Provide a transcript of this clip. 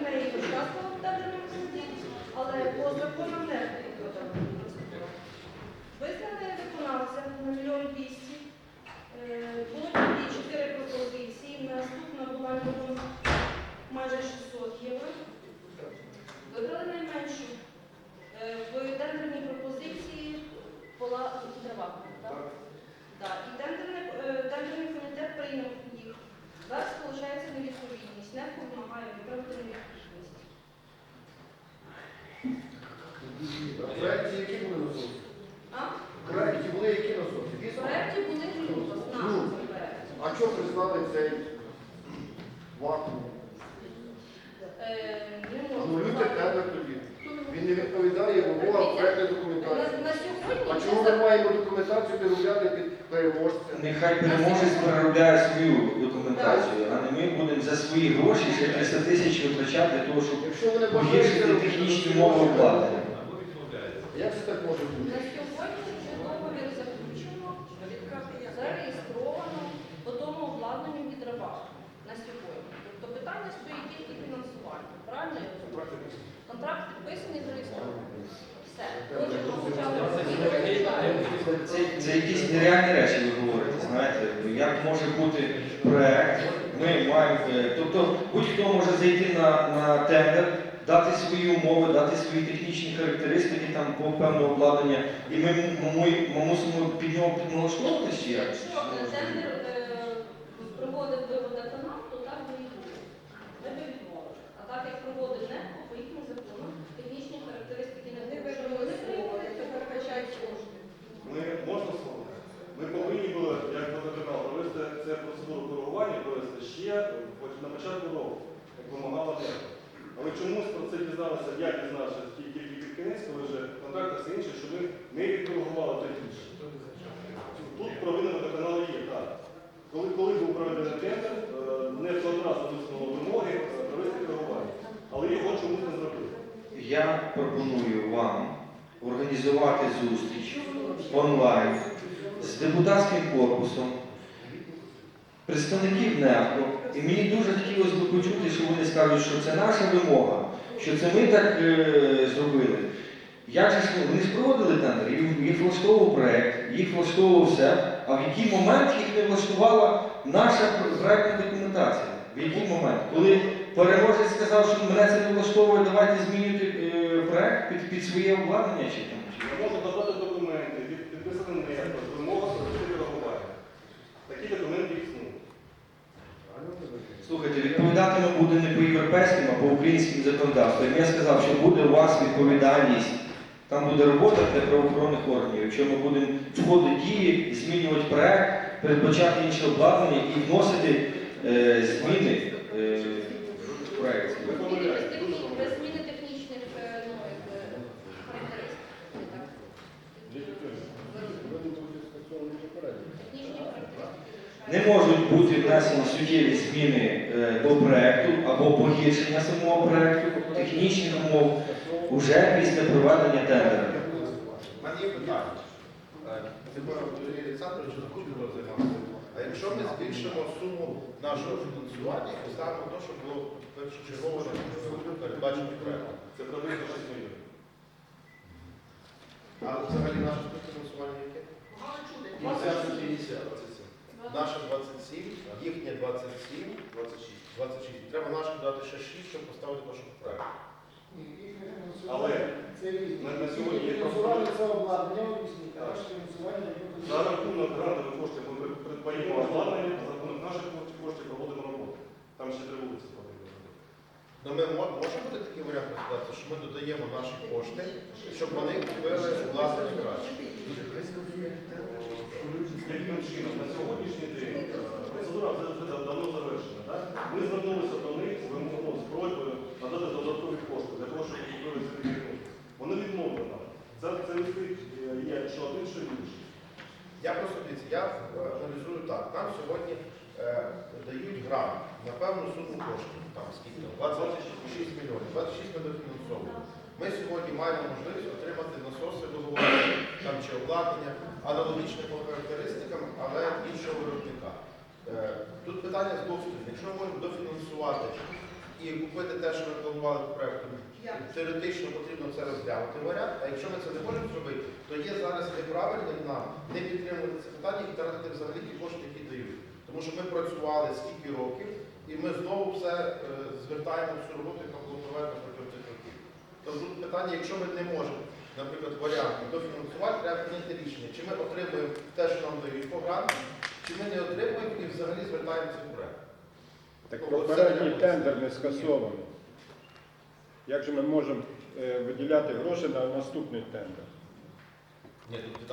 в неї в тендерному комітеті, але по законам не підготовлено процедура. Виконавця на мільйон двісті. Е, Було тоді чотири пропозиції. Наступна була мільйон майже 600 євро. Вибрали найменшу. Е, В тендерній пропозиції була трава. Так? Так. І е, тендерний комітет прийняв їх. Зараз виходить невідповідність. Не допомагає виправити невідповідність. В проєкті які були насоси? А? В проєкті були які насоси? В Вісім? проєкті були в нашому проєкті. А чого прислали цей вакуум? Е, Не можу Анулюйте сказати. тендер тоді. Він не відповідає вимогам проєктної На, документації. на сьогодні А чому ми маємо документацію переробляти під переможця? Нехай переможець переробляє свою документацію, а не ми будемо за свої гроші ще 300 тисяч витрачати для того, щоб Якщо вони бажають погіршити технічні умови обладнання. Як це так може бути? На сьогодні вже договір заключено, зареєстровано, по тому обладнанню відривав на сьогодні. Тобто питання стоїть тільки фінансування. Правильно я розумію? Контракт підписаний, зареєстрований. Все. Отже, ми почали Це, це якісь нереальні речі ви говорите, знаєте, як може бути проект, ми маємо, е, тобто будь-хто може зайти на, на тендер, дати свої умови, дати свої технічні характеристики там по певного обладнання, і ми, ми, ми мусимо під нього підналаштовуватися чи як? Якщо тендер е, проводив до водоканал, то так. Ми відмовили. А так як проводив не, по їхнім законам, технічні характеристики не виважені, вони прийняли, то перекачають кошти. Ми можна слово? Ми повинні були, як водоканал, провести це процедуру коригування, провести ще хоч на початку року, як вимагала НЕК. Але чомусь про це дізналися, я дізнався тільки під кінець, коли вже контракт все інше, що ми не відкоригували тоді. Тут провина водоканалу є, так. Коли, коли був проведений тендер, е, не одразу висунули вимоги е, провести коригування. Але його чомусь не зробили. Я пропоную вам організувати зустріч онлайн з депутатським корпусом, представників НЕФКО. І мені дуже хотілося б почути, що вони скажуть, що це наша вимога, що це ми так е, зробили. Як же вони ж проводили тендер, їх, влаштовував проєкт, їх влаштовував все, а в який момент їх не влаштувала наша проєктна документація? В який момент? Коли переможець сказав, що мене це не влаштовує, давайте змінюйте е, проєкт під, під своє обладнання чи там. Я можу додати документи, НЕКО, з вимога провести коригування. Такі документи існують. Слухайте, відповідати ми будемо не по європейським, а по українським законодавствам. Я сказав, що буде у вас відповідальність. Там буде робота для правоохоронних органів. Якщо ми будемо в ході дії змінювати проект, передбачати інше обладнання і вносити е, зміни е, в проект. Ви Без помиляєтесь, дуже техні- без помиляєтесь. зміни технічних е, ну, як, е, характеристик. Так. Технічні характеристики. Не можуть бути внесені суттєві зміни е, до проекту або погіршення самого проекту, технічних умов уже після проведення тендеру. У мене є питання. Е, Тепер Юрій Олександрович закупив займатися. А якщо ми збільшимо суму нашого фінансування і поставимо те, що було першочергово передбачено проєктом? Це приблизно 6 мільйонів. А взагалі наше співфінансування яке? Ну, це 50, 27. Наше 27, їхнє 27, 26. 26. Треба наше дати ще 6, щоб поставити що проєкт. Але на, на сьогодні є просто це обладнання обіцянка, наше фінансування за рахунок грантових коштів ми придбаємо обладнання, за рахунок наших коштів проводимо роботу. Там ще три вулиці потрібно. Ну, ми мо- може бути такий варіант розглядати, що ми додаємо наші кошти, щоб вони купили обладнання краще. Яким чином на сьогоднішній день процедура вже давно завершена. Так? Ми звернулися до них з вимогою, з просьбою надати додаткові кошти для того, щоб купили цей техніку. Вони відмовили нам. Це, це є що один, що інший. Я просто дивіться, я е, аналізую так. Нам сьогодні е, дають грант на певну суму коштів, там скільки 26 мільйонів, 26 ми дофінансовуємо. Ми сьогодні маємо можливість отримати насоси договору там чи обладнання, аналогічне по характеристикам, але іншого виробника. Е, Тут питання з двох сторін. Якщо ми можемо дофінансувати і купити те, що ми планували в проєкту. Теоретично потрібно це розглянути варіант, а якщо ми це не можемо зробити, то є зараз неправильним нам не підтримувати це питання і втратити взагалі ті кошти, які дають. Тому що ми працювали скільки років, і ми знову все е, звертаємо всю роботу, яка була проведена протягом цих років. Тобто тут питання, якщо ми не можемо, наприклад, варіанти дофінансувати, треба прийняти рішення, чи ми отримуємо те, що нам дають по гранту, чи ми не отримуємо і взагалі звертаємося в проект. Так Оце попередній тендер не скасований. Як же ми можемо е, виділяти гроші на наступний тендер? Ні, тут питання.